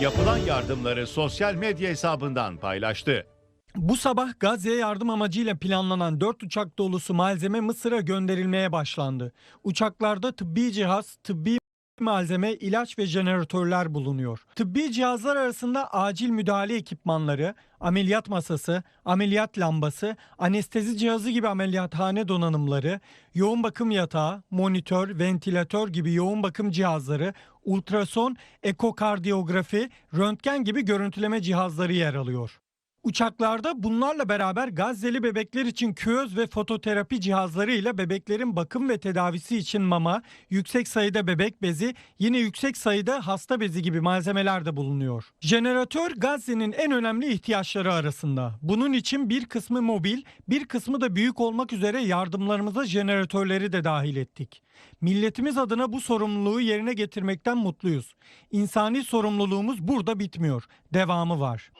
yapılan yardımları sosyal medya hesabından paylaştı. Bu sabah Gazze'ye yardım amacıyla planlanan 4 uçak dolusu malzeme Mısır'a gönderilmeye başlandı. Uçaklarda tıbbi cihaz, tıbbi malzeme, ilaç ve jeneratörler bulunuyor. Tıbbi cihazlar arasında acil müdahale ekipmanları, ameliyat masası, ameliyat lambası, anestezi cihazı gibi ameliyathane donanımları, yoğun bakım yatağı, monitör, ventilatör gibi yoğun bakım cihazları, ultrason, ekokardiyografi, röntgen gibi görüntüleme cihazları yer alıyor. Uçaklarda bunlarla beraber Gazze'li bebekler için küöz ve fototerapi cihazları ile bebeklerin bakım ve tedavisi için mama, yüksek sayıda bebek bezi, yine yüksek sayıda hasta bezi gibi malzemeler de bulunuyor. Jeneratör Gazze'nin en önemli ihtiyaçları arasında. Bunun için bir kısmı mobil, bir kısmı da büyük olmak üzere yardımlarımıza jeneratörleri de dahil ettik. Milletimiz adına bu sorumluluğu yerine getirmekten mutluyuz. İnsani sorumluluğumuz burada bitmiyor. Devamı var.